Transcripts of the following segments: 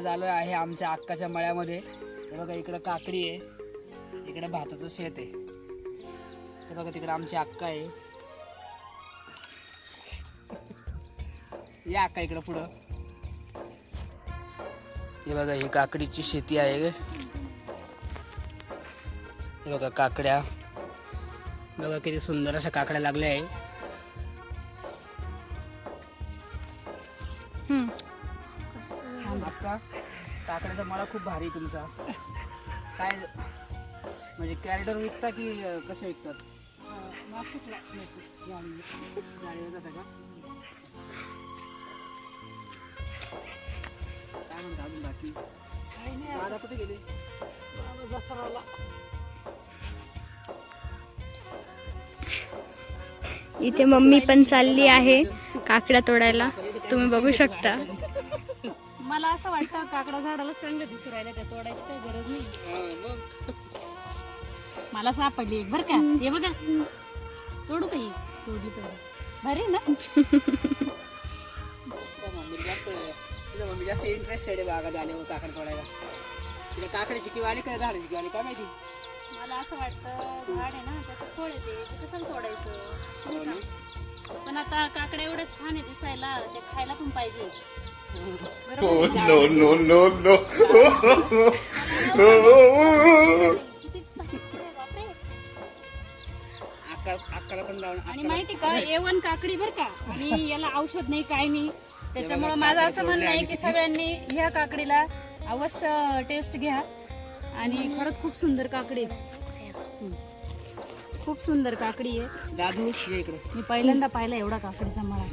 आज आलो आहे आमच्या अक्काच्या मळ्यामध्ये. हे बघा इकडं काकडी आहे. इकडं भाताचं शेत आहे. हे बघा तिकडं आमची अक्का आहे. या अक्का इकडं पुढं. हे बघा ही काकडीची शेती आहे हे बघा काकड्या. बघा किती सुंदर अशा काकड्या लागल्या आहे. हम्म. आता काकड्याचा मळा खूप भारी तुमचा. काय म्हणजे कॅरेटर विकता की कसे विकतात? गाडीवर जाता का? काय म्हणता अजून बाकी? दादा कुठे गेले? इथे मम्मी पण चालली आहे काकड्या तोडायला. तुम्ही बघू शकता. मला असं वाटतं काकडा झाडाला चांगलं दिसू राहिलं त्या तोडायची काही गरज नाही. हा, मला सापडली एक बरं का. हे बघा. तोडू का ही? तोडली तर भारी ना? मम्मी जास्त तुझ्या मम्मी जास्त इंटरेस्टेड आहे बागा झाल्यावर काकड तोडायला. तिला किंवा आली काय झाडाची किंवा आली काय माहिती? मला असं वाटतं झाड आहे ना त्याचं फळ येते ते. कशाला तोडायचं? हो ना? पण आता काकडे एवढं छान आहे दिसायला ते खायला पण पाहिजे. No no no no! आणि माहिती का एवन काकडी बर का आणि याला औषध नाही काय नाही त्याच्यामुळे माझं असं म्हणणं आहे की सगळ्यांनी ह्या काकडीला अवश्य टेस्ट घ्या आणि खरंच खूप सुंदर काकडी आहे. हम्म. खूप सुंदर काकडी आहे दादू ये इकडे मी पहिल्यांदा पाहिला एवढा काकडीचा मळा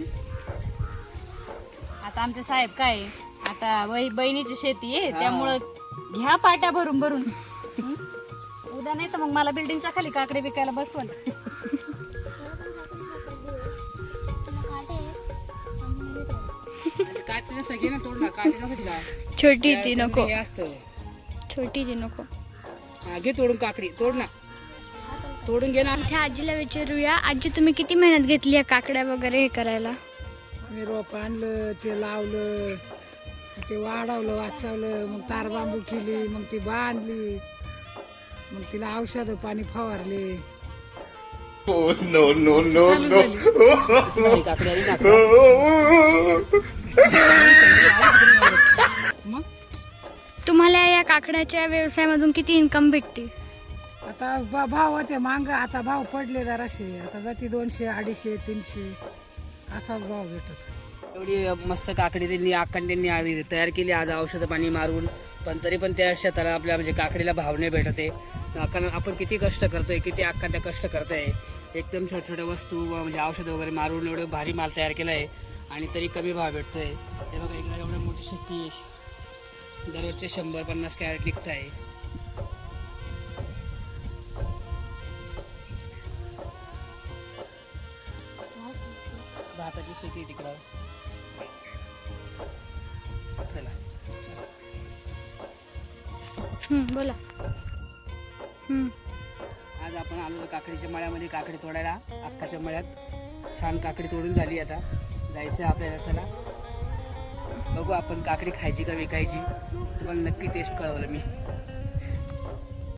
आता आमचे साहेब काय आहे, आता वही बहिणीची शेती आहे हा. त्यामुळं घ्या पाट्या भरून भरून? उद्या नाही तर मग मला बिल्डिंगच्या खाली काकडे विकायला बसवल. आणि काटे नसतं घे ना तोड ना काटे नको तिला. छोटी ती नको. हे असतं. छोटी ती नको. हा, घे तोडून काकडी तोड ना. तोडून घे ना. इथे आजीला विचारूया. आजी तुम्ही किती मेहनत घेतली या काकड्या वगैरे हे करायला? मी रोप आणलं ते लावलं ते वाढवलं वाचवलं मग तार बांबू केली मग ती बांधली मग तिला औषधं पाणी फवारले. Oh no no no no! नाही, काकडी आली ना मग? तुम्हाला या काकड्याच्या व्यवसायामधून किती इन्कम भेटते? आता बा- भाव होते मांग आता भाव पडले जराशे. आता जाती दोनशे अडीचशे तीनशे. असाच भाव भेटत. एवढी मस्त काकडी त्यांनी आकांड आधी तयार केली. आज औषधं पाणी मारून पण तरी पण त्या शेताला आपल्या म्हणजे काकडीला भाव नाही भेटत आहे. कारण आपण किती कष्ट करतोय किती आकांड कष्ट करतोय. एकदम छोट्या छोट्या वस्तू म्हणजे औषधं वगैरे मारून एवढं भारी माल तयार केला आहे आणि तरी कमी भाव भेटतोय. ते बघा इकडे एवढं मोठी शेती दररोजचे शंभर पन्नास कॅरेट निघत आहे भाताची शेती तिकडं. चला. हम्म, बोला. हम्म. आज आपण आलो काकडीच्या मळ्यामध्ये काकडी तोडायला अक्काच्या मळ्यात. छान काकडी तोडून झाली आता. जायचं आपल्याला चला. बघू आपण काकडी खायची का विकायची. तुम्हाला नक्की टेस्ट कळवलं मी.